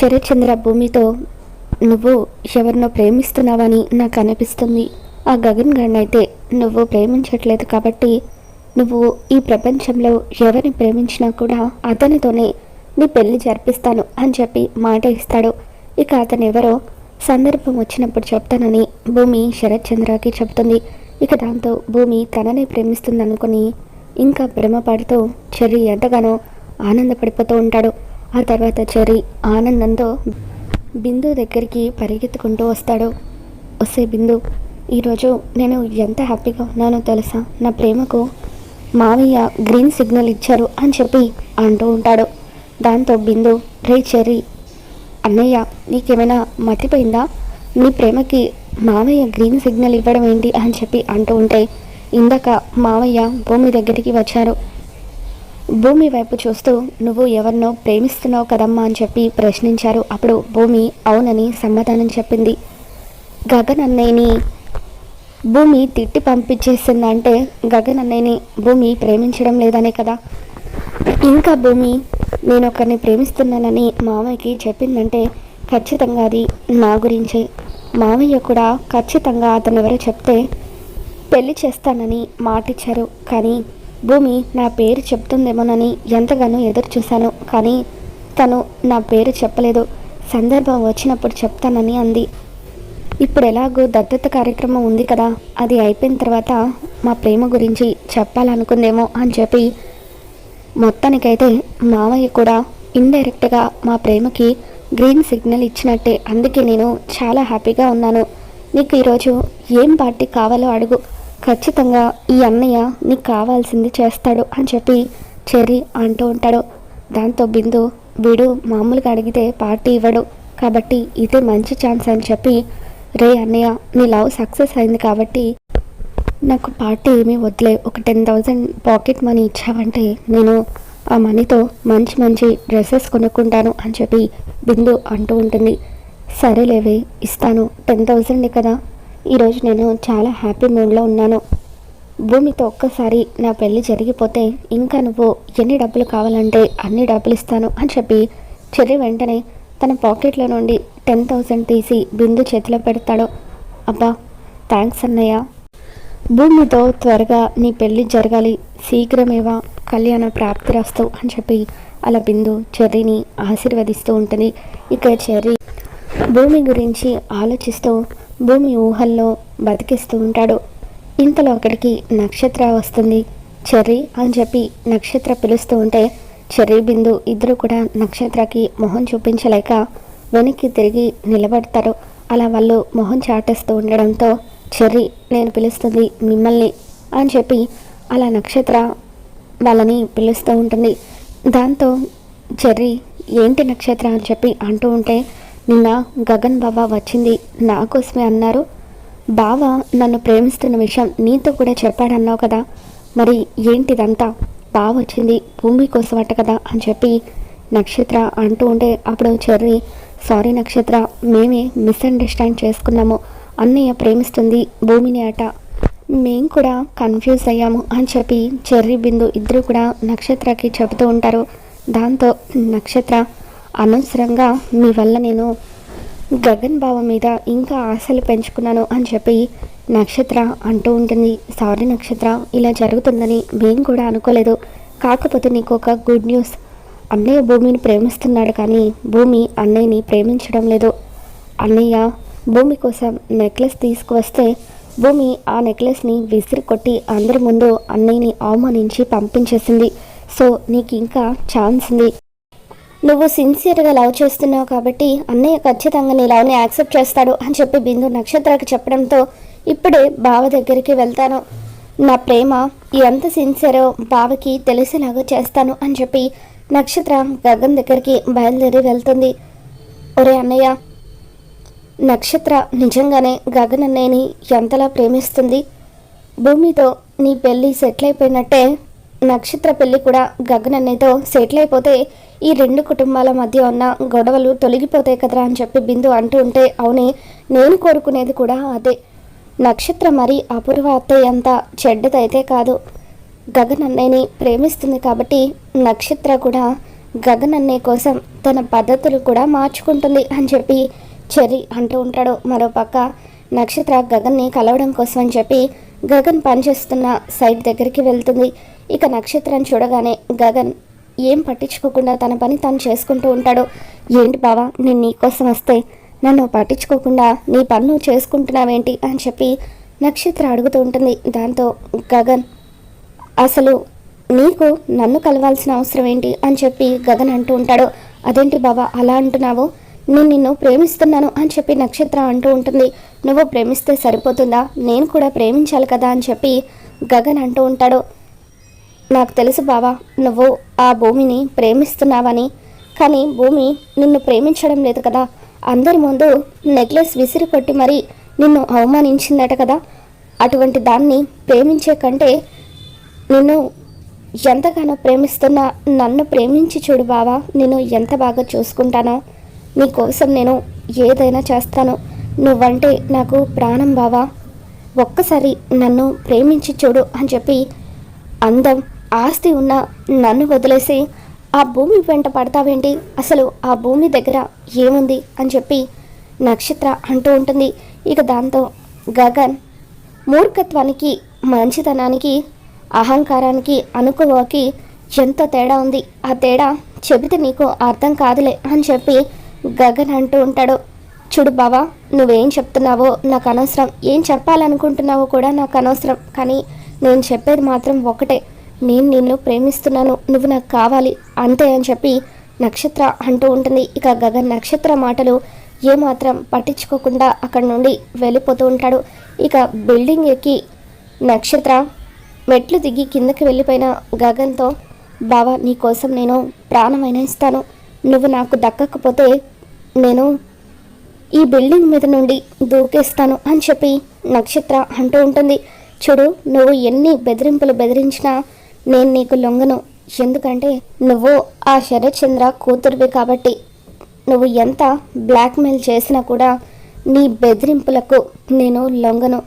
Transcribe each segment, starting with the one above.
శరత్చంద్ర భూమితో నువ్వు ఎవరినో ప్రేమిస్తున్నావని నాకు అనిపిస్తుంది ఆ గగన్ గణ్ అయితే నువ్వు ప్రేమించట్లేదు కాబట్టి నువ్వు ఈ ప్రపంచంలో ఎవరిని ప్రేమించినా కూడా అతనితోనే నీ పెళ్ళి జరిపిస్తాను అని చెప్పి మాట ఇస్తాడు. ఇక అతను ఎవరో సందర్భం వచ్చినప్పుడు చెప్తానని భూమి శరత్చంద్రకి చెప్తుంది ఇక దాంతో భూమి తననే ప్రేమిస్తుందనుకుని ఇంకా భ్రమపడుతూ చెర్రి ఎంతగానో ఆనందపడిపోతూ ఉంటాడు. ఆ తర్వాత చెర్రీ ఆనందంతో బిందు దగ్గరికి పరిగెత్తుకుంటూ వస్తాడు. వస్తే బిందు ఈరోజు నేను ఎంత హ్యాపీగా ఉన్నానో తెలుసా? నా ప్రేమకు మావయ్య గ్రీన్ సిగ్నల్ ఇచ్చారు అని చెప్పి అంటూ ఉంటాడు. దాంతో బిందు రే చెర్రీ అన్నయ్య నీకేమైనా మతిపోయిందా? నీ ప్రేమకి మావయ్య గ్రీన్ సిగ్నల్ ఇవ్వడం ఏంటి? అని చెప్పి అంటూ ఉంటే ఇందాక మావయ్య భూమి దగ్గరికి వచ్చారు. భూమి వైపు చూస్తూ నువ్వు ఎవరినో ప్రేమిస్తున్నావు కదమ్మా అని చెప్పి ప్రశ్నించారు. అప్పుడు భూమి అవునని సమాధానం చెప్పింది. గగన్ అన్నయ్యని భూమి తిట్టి పంపించేసిందంటే గగన్ అన్నయ్యని భూమి ప్రేమించడం లేదనే కదా. ఇంకా భూమి నేను ఒకరిని ప్రేమిస్తున్నానని మామయ్యకి చెప్పిందంటే ఖచ్చితంగా అది నా గురించే. మామయ్య కూడా ఖచ్చితంగా అతను ఎవరో చెప్తే పెళ్ళి చేస్తానని మాటిచ్చారు. కానీ భూమి నా పేరు చెప్తుందేమోనని ఎంతగానో ఎదురు చూశాను కానీ తను నా పేరు చెప్పలేదు. సందర్భం వచ్చినప్పుడు చెప్తానని అంది. ఇప్పుడు ఎలాగో దత్తత కార్యక్రమం ఉంది కదా అది అయిపోయిన తర్వాత మా ప్రేమ గురించి చెప్పాలనుకుందేమో అని చెప్పి మొత్తానికైతే మామయ్య కూడా ఇండైరెక్ట్గా మా ప్రేమకి గ్రీన్ సిగ్నల్ ఇచ్చినట్టే అందుకే నేను చాలా హ్యాపీగా ఉన్నాను. నీకు ఈరోజు ఏం పార్టీ కావాలో అడుగు. ఖచ్చితంగా ఈ అన్నయ్య నీకు కావాల్సింది చేస్తాడు అని చెప్పి చెర్రీ అంటూ ఉంటాడు. దాంతో బిందు వీడు మామూలుగా అడిగితే పార్టీ ఇవ్వడు. కాబట్టి ఇదే మంచి ఛాన్స్ అని చెప్పి రే అన్నయ్య నీ లవ్ సక్సెస్ అయింది కాబట్టి నాకు పార్టీ ఏమీ వదిలే ఒక టెన్ థౌజండ్ పాకెట్ మనీ ఇచ్చావంటే నేను ఆ మనీతో మంచి మంచి డ్రెస్సెస్ కొనుక్కుంటాను అని చెప్పి బిందు అంటూ ఉంటుంది. సరేలేవే ఇస్తాను. టెన్ థౌజండే కదా. ఈరోజు నేను చాలా హ్యాపీ మూడ్లో ఉన్నాను. భూమితో ఒక్కసారి నా పెళ్ళి జరిగిపోతే ఇంకా నువ్వు ఎన్ని డబ్బులు కావాలంటే అన్ని డబ్బులు ఇస్తాను అని చెప్పి చెర్రి వెంటనే తన పాకెట్లో నుండి టెన్ థౌజండ్ తీసి బిందు చేతిలో పెడతాడు. అబ్బా థ్యాంక్స్ అన్నయ్య. భూమితో త్వరగా నీ పెళ్ళి జరగాలి. శీఘ్రమేవా కళ్యాణ ప్రాప్తి రాస్తూ అని చెప్పి అలా బిందు చెర్రీని ఆశీర్వదిస్తూ ఉంటుంది. ఇక చెర్రీ భూమి గురించి ఆలోచిస్తూ భూమి ఊహల్లో బతికిస్తూ ఉంటాడు. ఇంతలో అక్కడికి నక్షత్ర వస్తుంది. చెర్రీ అని చెప్పి నక్షత్ర పిలుస్తూ ఉంటే చెర్రీ బిందు ఇద్దరు కూడా నక్షత్రకి మొహం చూపించలేక వెనక్కి తిరిగి నిలబడతారు. అలా వాళ్ళు మొహం చాటేస్తూ ఉండడంతో చెర్రీ నేను పిలుస్తుంది మిమ్మల్ని అని చెప్పి అలా నక్షత్ర వాళ్ళని పిలుస్తూ ఉంటుంది. దాంతో చెర్రీ ఏంటి నక్షత్ర? అని చెప్పి అంటూ ఉంటే నిన్న గగన్ బాబా వచ్చింది నా కోసమే అన్నారు. బావ నన్ను ప్రేమిస్తున్న విషయం నీతో కూడా చెప్పాడన్నావు కదా. మరి ఏంటిదంతా? బావ వచ్చింది భూమి కోసమట కదా అని చెప్పి నక్షత్ర అంటూ ఉంటే అప్పుడు చెర్రి సారీ నక్షత్ర మేమే మిస్అండర్స్టాండ్ చేసుకున్నాము. అన్నయ్య ప్రేమిస్తుంది భూమిని అట. మేం కూడా కన్ఫ్యూజ్ అయ్యాము అని చెప్పి చెర్రీ బిందు ఇద్దరు కూడా నక్షత్రకి చెబుతూ ఉంటారు. దాంతో నక్షత్ర అనవసరంగా మీ వల్ల నేను గగన్ బావ మీద ఇంకా ఆశలు పెంచుకున్నాను అని చెప్పి నక్షత్ర అంటూ ఉంటుంది. సారీ నక్షత్ర ఇలా జరుగుతుందని మేము కూడా అనుకోలేదు. కాకపోతే నీకు ఒక గుడ్ న్యూస్. అన్నయ్య భూమిని ప్రేమిస్తున్నాడు కానీ భూమి అన్నయ్యని ప్రేమించడం లేదు. అన్నయ్య భూమి కోసం నెక్లెస్ తీసుకువస్తే భూమి ఆ నెక్లెస్ని విసిరి కొట్టి అందరి ముందు అన్నయ్యని అవమానించి పంపించేసింది. సో నీకు ఇంకా ఛాన్స్ ఉంది. నువ్వు సిన్సియర్గా లవ్ చేస్తున్నావు కాబట్టి అన్నయ్య ఖచ్చితంగా నీ లవ్ని యాక్సెప్ట్ చేస్తాడు అని చెప్పి బిందు నక్షత్రకి చెప్పడంతో ఇప్పుడే బావ దగ్గరికి వెళ్తాను. నా ప్రేమ ఎంత సిన్సియరో బావకి తెలిసేలాగా చేస్తాను అని చెప్పి నక్షత్ర గగన్ దగ్గరికి బయలుదేరి వెళ్తుంది. ఒరే అన్నయ్య నక్షత్ర నిజంగానే గగన్ అన్నయ్యని ఎంతలా ప్రేమిస్తుంది? భూమితో నీ పెళ్ళి సెటిల్ అయిపోయినట్టే నక్షత్ర పెళ్ళి కూడా గగన్ అన్నయ్యతో సెటిల్ అయిపోతే ఈ రెండు కుటుంబాల మధ్య ఉన్న గొడవలు తొలగిపోతాయి కదరా అని చెప్పి బిందు అంటూ ఉంటే అవునే నేను కోరుకునేది కూడా అదే. నక్షత్ర మరి అపూర్వ అత్తయ్య అంత చెడ్డదైతే కాదు. గగన్ అన్నయ్యని ప్రేమిస్తుంది కాబట్టి నక్షత్ర కూడా గగన్ అన్నయ్య కోసం తన పద్ధతులు కూడా మార్చుకుంటుంది అని చెప్పి చెర్రి అంటూ ఉంటాడు. మరోపక్క నక్షత్ర గగన్ని కలవడం కోసం అని చెప్పి గగన్ పనిచేస్తున్న సైట్ దగ్గరికి వెళ్తుంది. ఇక నక్షత్రం చూడగానే గగన్ ఏం పట్టించుకోకుండా తన పని తను చేసుకుంటూ ఉంటాడు. ఏంటి బావా నేను నీకోసం వస్తే నన్ను పట్టించుకోకుండా నీ పనులు చేసుకుంటున్నావేంటి అని చెప్పి నక్షత్ర అడుగుతూ ఉంటుంది. దాంతో గగన్ అసలు నీకు నన్ను కలవాల్సిన అవసరం ఏంటి? అని చెప్పి గగన్ అంటూ ఉంటాడు. అదేంటి బాబా అలా అంటున్నావు? నేను నిన్ను ప్రేమిస్తున్నాను అని చెప్పి నక్షత్ర అంటూ ఉంటుంది. నువ్వు ప్రేమిస్తే సరిపోతుందా? నేను కూడా ప్రేమించాలి కదా అని చెప్పి గగన్ అంటూ ఉంటాడు. నాకు తెలుసు బావా నువ్వు ఆ భూమిని ప్రేమిస్తున్నావని. కానీ భూమి నిన్ను ప్రేమించడం లేదు కదా. అందరి ముందు నెక్లెస్ విసిరి కొట్టి మరి నిన్ను అవమానించిందట కదా. అటువంటి దాన్ని ప్రేమించే కంటే నిన్ను ఎంతగానో ప్రేమిస్తున్నా నన్ను ప్రేమించి చూడు బావా నేను ఎంత బాగా చూసుకుంటానో. నీకోసం నేను ఏదైనా చేస్తాను. నువ్వంటే నాకు ప్రాణం బావా. ఒక్కసారి నన్ను ప్రేమించి చూడు అని చెప్పి అందం ఆస్తి ఉన్న నన్ను వదిలేసి ఆ భూమి వెంట పడతావేంటి? అసలు ఆ భూమి దగ్గర ఏముంది? అని చెప్పి నక్షత్ర అంటూ ఉంటుంది. ఇక దాంతో గగన్ మూర్ఖత్వానికి మంచితనానికి అహంకారానికి అనుకువకి ఎంతో తేడా ఉంది. ఆ తేడా చెబితే నీకు అర్థం కాదులే అని చెప్పి గగన్ అంటూ ఉంటాడు. చూడు బావా నువ్వేం చెప్తున్నావో నాకు అనవసరం. ఏం చెప్పాలనుకుంటున్నావో కూడా నాకు అనవసరం. కానీ నేను చెప్పేది మాత్రం ఒకటే నేను నిన్ను ప్రేమిస్తున్నాను నువ్వు నాకు కావాలి అంతే అని చెప్పి నక్షత్ర అంటూ ఉంటుంది. ఇక గగన్ నక్షత్ర మాటలు ఏమాత్రం పట్టించుకోకుండా అక్కడి నుండి వెళ్ళిపోతూ ఉంటాడు. ఇక బిల్డింగ్ ఎక్కి నక్షత్ర మెట్లు దిగి కిందకి వెళ్ళిపోయిన గగన్తో బావా నీ కోసం నేను ప్రాణమైన ఇస్తాను. నువ్వు నాకు దక్కకపోతే నేను ఈ బిల్డింగ్ మీద నుండి దూకేస్తాను అని చెప్పి నక్షత్ర అంటూ ఉంటుంది. చూడు నువ్వు ఎన్ని బెదిరింపులు బెదిరించినా నేను నీకు లొంగను. ఎందుకంటే నువ్వు ఆ శరత్చంద్ర కూతురువి కాబట్టి నువ్వు ఎంత బ్లాక్మెయిల్ చేసినా కూడా నీ బెదిరింపులకు నేను లొంగను.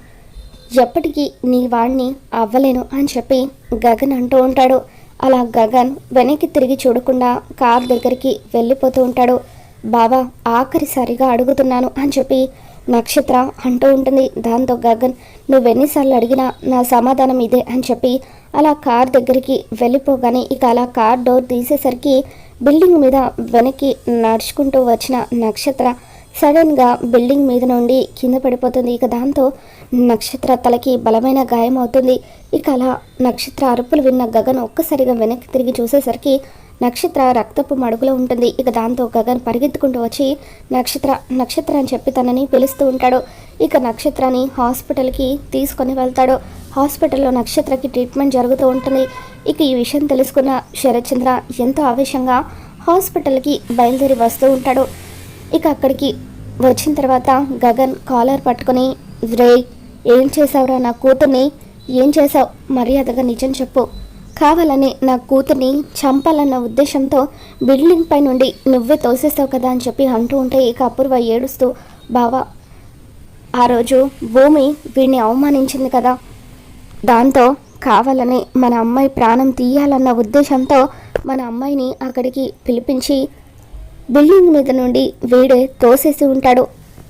ఎప్పటికీ నీ వాణ్ణి అవ్వలేను అని చెప్పి గగన్ అంటూ ఉంటాడు. అలా గగన్ వెనక్కి తిరిగి చూడకుండా కార్ దగ్గరికి వెళ్ళిపోతూ ఉంటాడు. బావా ఆఖరిసారిగా అడుగుతున్నాను అని చెప్పి నక్షత్ర అంటూ ఉంటుంది. దాంతో గగన్ నువ్వెన్నిసార్లు అడిగినా నా సమాధానం ఇదే అని చెప్పి అలా కార్ దగ్గరికి వెళ్ళిపోగానే ఇక అలా కార్ డోర్ తీసేసరికి బిల్డింగ్ మీద వెనక్కి నడుచుకుంటూ వచ్చిన నక్షత్ర సడన్గా బిల్డింగ్ మీద నుండి కింద పడిపోతుంది. ఇక దాంతో నక్షత్ర తలకి బలమైన గాయం అవుతుంది ఇక అలా నక్షత్ర అరుపులు విన్న గగన్ ఒక్కసారిగా వెనక్కి తిరిగి చూసేసరికి నక్షత్ర రక్తపు మడుగులో ఉంటుంది. ఇక దాంతో గగన్ పరిగెత్తుకుంటూ వచ్చి నక్షత్ర నక్షత్ర అని చెప్పి తనని పిలుస్తూ ఉంటాడు. ఇక నక్షత్రాన్ని హాస్పిటల్కి తీసుకొని వెళ్తాడు. హాస్పిటల్లో నక్షత్రకి ట్రీట్మెంట్ జరుగుతూ ఉంటుంది. ఇక ఈ విషయం తెలుసుకున్న శరత్చంద్ర ఎంతో ఆవేశంగా హాస్పిటల్కి బయలుదేరి వస్తూ ఉంటాడు. ఇక అక్కడికి వచ్చిన తర్వాత గగన్ కాలర్ పట్టుకొని రే ఏం చేసావురా నా కూతుర్ని? ఏం చేసావు మర్యాదగా నిజం చెప్పు. కావాలని నా కూతుర్ని చంపాలన్న ఉద్దేశంతో బిల్డింగ్ పై నుండి నువ్వే తోసేస్తావు కదా అని చెప్పి అంటూ ఉంటే ఇక అపూర్వ ఏడుస్తూ బావా ఆ రోజు భూమి వీడిని అవమానించింది కదా. దాంతో కావాలని మన అమ్మాయి ప్రాణం తీయాలన్న ఉద్దేశంతో మన అమ్మాయిని అక్కడికి పిలిపించి బిల్డింగ్ మీద నుండి వీడే తోసేసి ఉంటాడు.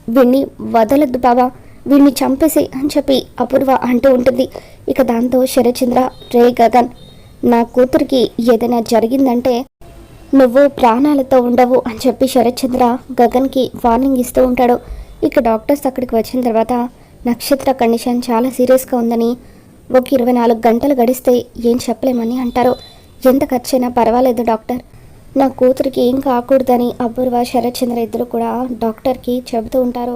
వీడిని వదలద్దు బావా వీడిని చంపేసి అని చెప్పి అపూర్వ అంటూ ఉంటుంది. ఇక దాంతో శరచంద్ర రే గగన్ నా కూతురికి ఏదైనా జరిగిందంటే నువ్వు ప్రాణాలతో ఉండవు అని చెప్పి శరత్చంద్ర గగన్కి వార్నింగ్ ఇస్తూ ఉంటాడు. ఇక డాక్టర్స్ అక్కడికి వచ్చిన తర్వాత నక్షత్ర కండిషన్ చాలా సీరియస్గా ఉందని ఒక ఇరవై నాలుగు గంటలు గడిస్తే ఏం చెప్పలేమని అంటారు. ఎంత ఖర్చైనా పర్వాలేదు డాక్టర్. నా కూతురికి ఏం కాకూడదని అపూర్వ శరత్చంద్ర ఇద్దరు కూడా డాక్టర్కి చెబుతూ ఉంటారు.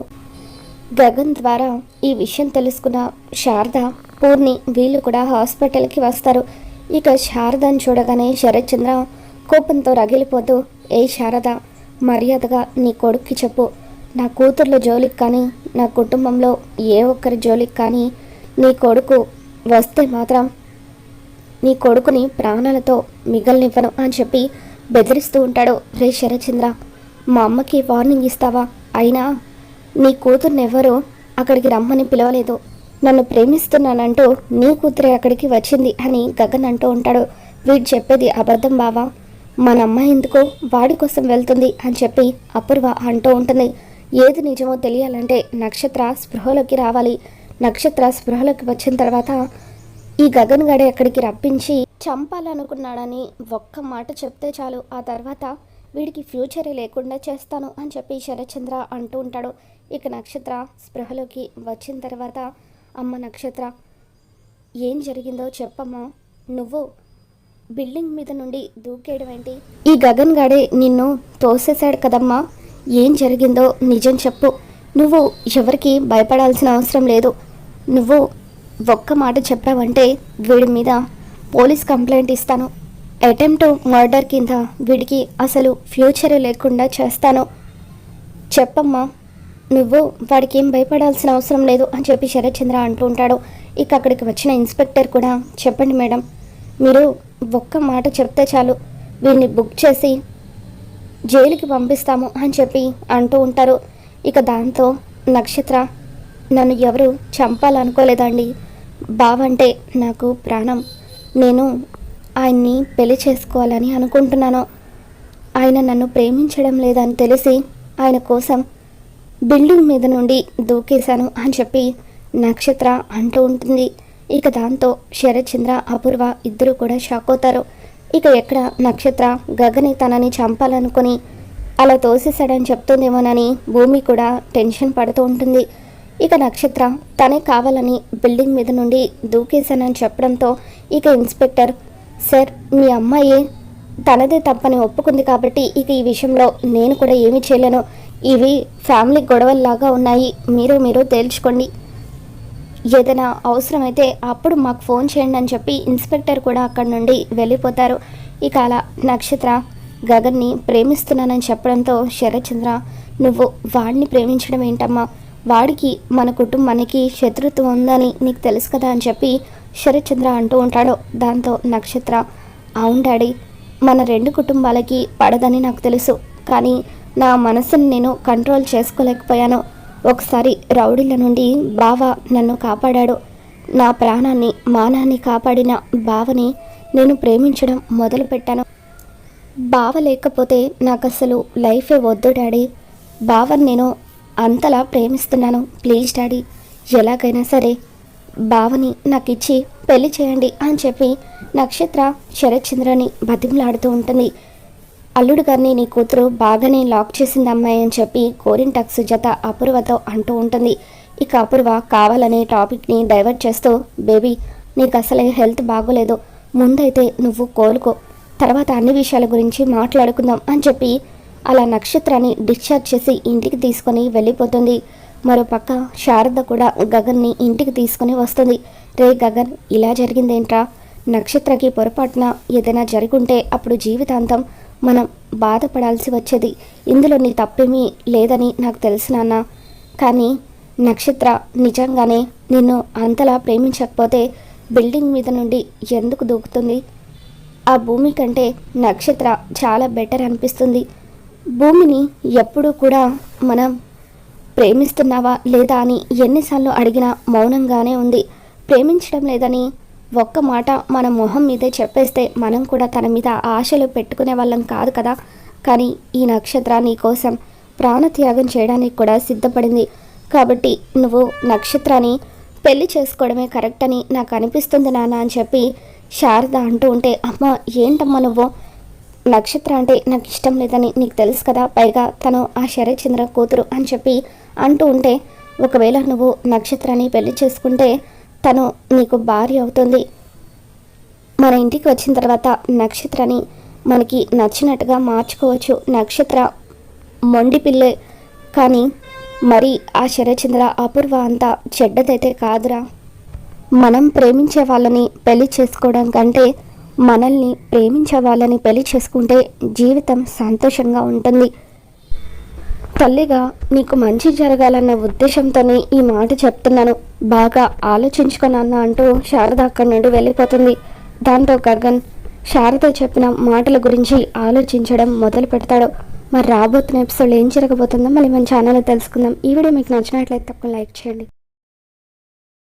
గగన్ ద్వారా ఈ విషయం తెలుసుకున్న శారద పూర్ణి వీళ్ళు కూడా హాస్పిటల్కి వస్తారు. ఇక శారదను చూడగానే శరత్చంద్ర కోపంతో రగిలిపోతూ ఏ శారద మర్యాదగా నీ కొడుక్కి చెప్పు. నా కూతుర్ల జోలికి కానీ నా కుటుంబంలో ఏ ఒక్కరి జోలికి కానీ నీ కొడుకు వస్తే మాత్రం నీ కొడుకుని ప్రాణాలతో మిగలనివ్వను అని చెప్పి బెదిరిస్తూ ఉంటాడు రే శరచంద్ర మా అమ్మకి వార్నింగ్ ఇస్తావా? అయినా నీ కూతుర్ని అక్కడికి రమ్మని పిలవలేదు. నన్ను ప్రేమిస్తున్నానంటూ నీ కూతురే అక్కడికి వచ్చింది అని గగన్ అంటూ ఉంటాడు. వీడు చెప్పేది అబద్ధం బావా. మన అమ్మాయి ఎందుకో వాడి కోసం వెళ్తుంది అని చెప్పి అపూర్వ అంటూ ఉంటుంది. ఏది నిజమో తెలియాలంటే నక్షత్ర స్పృహలోకి రావాలి. నక్షత్ర స్పృహలోకి వచ్చిన తర్వాత ఈ గగన్ గడే అక్కడికి రప్పించి చంపాలనుకున్నాడని ఒక్క మాట చెప్తే చాలు. ఆ తర్వాత వీడికి ఫ్యూచరే లేకుండా చేస్తాను అని చెప్పి శరచంద్ర అంటూ ఉంటాడు. ఇక నక్షత్ర స్పృహలోకి వచ్చిన తర్వాత అమ్మ నక్షత్ర ఏం జరిగిందో చెప్పమ్మా. నువ్వు బిల్డింగ్ మీద నుండి దూకేయడం ఏంటి? ఈ గగన్ గాడే నిన్ను తోసేశాడు కదమ్మా. ఏం జరిగిందో నిజం చెప్పు. నువ్వు ఎవరికి భయపడాల్సిన అవసరం లేదు. నువ్వు ఒక్క మాట చెప్పావంటే వీడి మీద పోలీస్ కంప్లైంట్ ఇస్తాను. అటెంప్ట్ మర్డర్ కింద వీడికి అసలు ఫ్యూచర్ లేకుండా చేస్తాను. చెప్పమ్మా. నువ్వు వాడికి ఏం భయపడాల్సిన అవసరం లేదు అని చెప్పి శరత్చంద్ర అంటూ ఉంటాడు. ఇక అక్కడికి వచ్చిన ఇన్స్పెక్టర్ కూడా చెప్పండి మేడం మీరు ఒక్క మాట చెప్తే చాలు. వీడిని బుక్ చేసి జైలుకి పంపిస్తాము అని చెప్పి అంటూ ఉంటారు. ఇక దాంతో నక్షత్ర నన్ను ఎవరు చంపాలనుకోలేదండి. బావంటే నాకు ప్రాణం. నేను ఆయన్ని పెళ్ళి చేసుకోవాలని అనుకుంటున్నాను. ఆయన నన్ను ప్రేమించడం లేదని తెలిసి ఆయన కోసం బిల్డింగ్ మీద నుండి దూకేశాను అని చెప్పి నక్షత్ర అంటూ ఉంటుంది. ఇక దాంతో శరత్చంద్ర అపూర్వ ఇద్దరు కూడా షాక్ అవుతారు. ఇక ఎక్కడ నక్షత్ర గగని తనని చంపాలనుకుని అలా తోసేశాడని చెప్తుందేమోనని భూమి కూడా టెన్షన్ పడుతూ ఉంటుంది. ఇక నక్షత్ర తనే కావాలని బిల్డింగ్ మీద నుండి దూకేశానని చెప్పడంతో ఇక ఇన్స్పెక్టర్ సార్ మీ అమ్మాయి తనదే తప్పని ఒప్పుకుంది కాబట్టి ఇక ఈ విషయంలో నేను కూడా ఏమీ చేయలేను. ఇవి ఫ్యామిలీ గొడవల్లాగా ఉన్నాయి. మీరు మీరు తేల్చుకోండి. ఏదైనా అవసరమైతే అప్పుడు మాకు ఫోన్ చేయండి అని చెప్పి ఇన్స్పెక్టర్ కూడా అక్కడి నుండి వెళ్ళిపోతారు. ఇక అలా నక్షత్ర గగన్ని ప్రేమిస్తున్నానని చెప్పడంతో శరత్చంద్ర నువ్వు వాడిని ప్రేమించడం ఏంటమ్మా? వాడికి మన కుటుంబానికి శత్రుత్వం ఉందని నీకు తెలుసు కదా అని చెప్పి శరత్చంద్ర అంటూ ఉంటాడు. దాంతో నక్షత్ర అవును డాడీ మన రెండు కుటుంబాలకి పడదని నాకు తెలుసు. కానీ నా మనసుని నేను కంట్రోల్ చేసుకోలేకపోయాను. ఒకసారి రౌడీల నుండి బావ నన్ను కాపాడాడు. నా ప్రాణాన్ని మానాన్ని కాపాడిన బావని నేను ప్రేమించడం మొదలుపెట్టాను. బావ లేకపోతే నాకు అసలు లైఫే వద్దు డాడీ. బావని నేను అంతలా ప్రేమిస్తున్నాను. ప్లీజ్ డాడీ ఎలాగైనా సరే బావని నాకు ఇచ్చి పెళ్ళి చేయండి అని చెప్పి నక్షత్ర శరత్చంద్రని బతిమలాడుతూ ఉంటుంది. అల్లుడు గారిని నీ కూతురు బాగానే లాక్ చేసింది అమ్మాయి అని చెప్పి కోరింటక్ సుజాత అపూర్వతో అంటూ ఉంటుంది. ఇక అపూర్వ కావాలనే టాపిక్ని డైవర్ట్ చేస్తూ బేబీ నీకు అసలే హెల్త్ బాగోలేదు. ముందైతే నువ్వు కోలుకో. తర్వాత అన్ని విషయాల గురించి మాట్లాడుకుందాం అని చెప్పి అలా నక్షత్రాన్ని డిశ్చార్జ్ చేసి ఇంటికి తీసుకొని వెళ్ళిపోతుంది. మరోపక్క శారద కూడా గగన్ని ఇంటికి తీసుకొని వస్తుంది. రే గగన్ ఇలా జరిగిందేంట్రా? నక్షత్రకి పొరపాటున ఏదైనా జరుగుంటే అప్పుడు జీవితాంతం మనం బాధపడాల్సి వచ్చేది. ఇందులో నీ తప్పేమీ లేదని నాకు తెలుసు నాన్న. కానీ నక్షత్ర నిజంగానే నిన్ను అంతలా ప్రేమించకపోతే బిల్డింగ్ మీద నుండి ఎందుకు దూకుతుంది? ఆ భూమి కంటే నక్షత్ర చాలా బెటర్ అనిపిస్తుంది. భూమిని ఎప్పుడూ కూడా మనం ప్రేమిస్తున్నావా లేదా అని ఎన్నిసార్లు అడిగినా మౌనంగానే ఉంది. ప్రేమించడం లేదని ఒక్క మాట మన మొహం మీదే చెప్పేస్తే మనం కూడా తన మీద ఆశలు పెట్టుకునే వాళ్ళం కాదు కదా. కానీ ఈ నక్షత్ర నీ కోసం ప్రాణత్యాగం చేయడానికి కూడా సిద్ధపడింది. కాబట్టి నువ్వు నక్షత్రాన్ని పెళ్ళి చేసుకోవడమే కరెక్ట్ అని నాకు అనిపిస్తుంది నాన్న అని చెప్పి శారద అంటూ ఉంటే అమ్మ ఏంటమ్మా నువ్వు? నక్షత్ర అంటే నాకు ఇష్టం లేదని నీకు తెలుసు కదా. పైగా తను ఆ శరచంద్ర కూతురు అని చెప్పి అంటూ ఉంటే ఒకవేళ నువ్వు నక్షత్రాన్ని పెళ్ళి చేసుకుంటే తను నీకు భార్య అవుతుంది. మన ఇంటికి వచ్చిన తర్వాత నక్షత్రని మనకి నచ్చినట్టుగా మార్చుకోవచ్చు. నక్షత్ర మొండి పిల్లే కానీ మరి ఆ శరచంద్ర అపూర్వ అంతా చెడ్డదైతే కాదురా. మనం ప్రేమించే వాళ్ళని పెళ్ళి చేసుకోవడం కంటే మనల్ని ప్రేమించే వాళ్ళని పెళ్ళి చేసుకుంటే జీవితం సంతోషంగా ఉంటుంది. తల్లిగా నీకు మంచి జరగాలన్న ఉద్దేశంతోనే ఈ మాట చెప్తున్నాను. బాగా ఆలోచించుకున్నాన్న అంటూ శారద అక్కడి నుండి వెళ్ళిపోతుంది. దాంతో గగన్ శారద చెప్పిన మాటల గురించి ఆలోచించడం మొదలు పెడతాడు. మరి రాబోతున్న ఎపిసోడ్ ఏం జరగబోతుందో మళ్ళీ మన ఛానల్లో తెలుసుకుందాం. ఈ వీడియో మీకు నచ్చినట్లయితే తప్పకుండా లైక్ చేయండి.